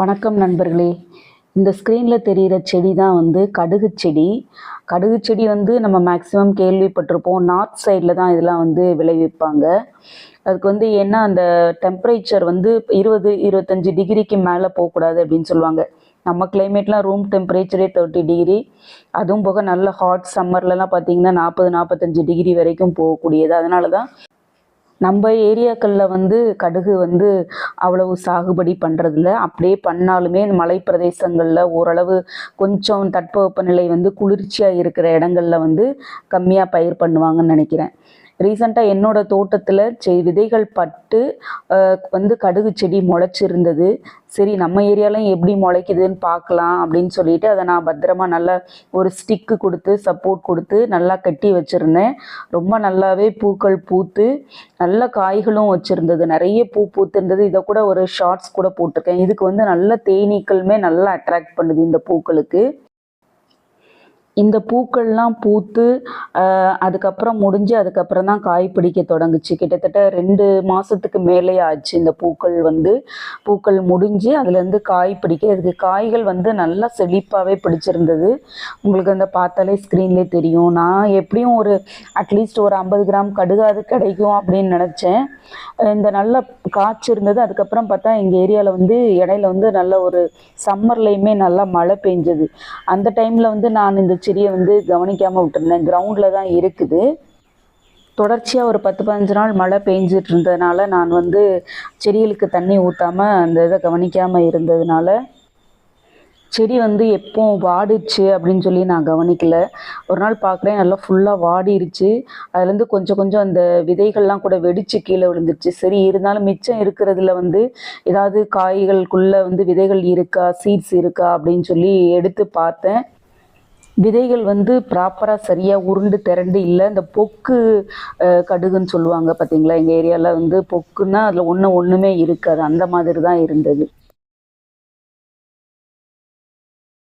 வணக்கம் நண்பர்களே. இந்த ஸ்க்ரீனில் தெரிகிற செடி தான் வந்து கடுகு செடி. கடுகு செடி வந்து நம்ம மேக்ஸிமம் கேள்விப்பட்டிருப்போம். நார்த் சைடில் தான் இதெல்லாம் வந்து விளைவிப்பாங்க. அதுக்கு வந்து ஏன்னா அந்த டெம்பரேச்சர் வந்து இருபது இருபத்தஞ்சி டிகிரிக்கு மேலே போகக்கூடாது அப்படின்னு சொல்லுவாங்க. நம்ம கிளைமேட்லாம் ரூம் டெம்பரேச்சரே தேர்ட்டி டிகிரி அதுவும் போக நல்ல ஹாட் சம்மர்லலாம் பார்த்தீங்கன்னா நாற்பது நாற்பத்தஞ்சு டிகிரி வரைக்கும் போகக்கூடியது. அதனால தான் நம்ம ஏரியாக்களில் வந்து கடுகு வந்து அவ்வளவு சாகுபடி பண்ணுறதில்ல அப்படியே பண்ணாலுமே மலை பிரதேசங்களில் ஓரளவு கொஞ்சம் தட்பவெப்பநிலை வந்து குளிர்ச்சியாக இருக்கிற இடங்களில் வந்து கம்மியாக பயிர் பண்ணுவாங்கன்னு நினைக்கிறேன். ரீசண்டாக என்னோட தோட்டத்தில் செ விதைகள் பட்டு வந்து கடுகு செடி முளைச்சிருந்தது. சரி நம்ம ஏரியாலையும் எப்படி முளைக்குதுன்னு பார்க்கலாம் அப்படின்னு சொல்லிட்டு அதை நான் பத்திரமா நல்லா ஒரு ஸ்டிக்கு கொடுத்து சப்போர்ட் கொடுத்து நல்லா கட்டி வச்சுருந்தேன். ரொம்ப நல்லாவே பூக்கள் பூத்து நல்ல காய்களும் வச்சுருந்தது. நிறைய பூ பூத்துருந்தது. இதை கூட ஒரு ஷார்ட்ஸ் கூட போட்டிருக்கேன். இதுக்கு வந்து நல்ல தேனீக்களுமே நல்லா அட்ராக்ட் பண்ணுது இந்த பூக்களுக்கு. இந்த பூக்கள்லாம் பூத்து அதுக்கப்புறம் முடிஞ்சு அதுக்கப்புறம் தான் காய் பிடிக்க தொடங்குச்சு. கிட்டத்தட்ட ரெண்டு மாதத்துக்கு மேலே ஆச்சு இந்த பூக்கள் வந்து. பூக்கள் முடிஞ்சு அதுலேருந்து காய் பிடிக்க இதுக்கு காய்கள் வந்து நல்லா செழிப்பாகவே பிடிச்சிருந்தது. உங்களுக்கு அந்த பார்த்தாலே ஸ்க்ரீன்லேயே தெரியும். நான் எப்படியும் ஒரு அட்லீஸ்ட் ஒரு ஐம்பது கிராம் கடுகாது கிடைக்கும் அப்படின்னு நினச்சேன். இந்த நல்ல காய்ச்சி இருந்தது. அதுக்கப்புறம் பார்த்தா எங்கள் ஏரியாவில் வந்து இடையில வந்து நல்ல ஒரு சம்மர்லேயுமே நல்லா மழை பெஞ்சது. அந்த டைமில் வந்து நான் இந்த செடியை வந்து கவனிக்காமல் விட்டுருந்தேன். கிரவுண்டில் தான் இருக்குது. தொடர்ச்சியாக ஒரு பத்து பதினஞ்சு நாள் மழை பெஞ்சிட்டு இருந்ததுனால நான் வந்து செடிகளுக்கு தண்ணி ஊற்றாம அந்த இதை கவனிக்காமல் இருந்ததுனால செடி வந்து எப்போ வாடிச்சு அப்படின்னு சொல்லி நான் கவனிக்கல. ஒரு நாள் பார்க்குறேன் நல்லா ஃபுல்லாக வாடிருச்சு. அதுலேருந்து கொஞ்சம் கொஞ்சம் அந்த விதைகள்லாம் கூட வெடிச்சு கீழே விழுந்துருச்சு. சரி இருந்தாலும் மிச்சம் இருக்கிறதுல வந்து ஏதாவது காய்களுக்குள்ளே வந்து விதைகள் இருக்கா சீட்ஸ் இருக்கா அப்படின்னு சொல்லி எடுத்து பார்த்தேன். விதைகள் வந்து ப்ராப்பராக சரியாக உருண்டு திரண்டு இல்லை. இந்த பொக்கு கடுகுன்னு சொல்லுவாங்க பார்த்தீங்களா எங்கள் ஏரியாவில் வந்து பொக்குன்னா அதில் ஒன்று ஒன்றுமே இருக்காது. அந்த மாதிரி தான் இருந்தது.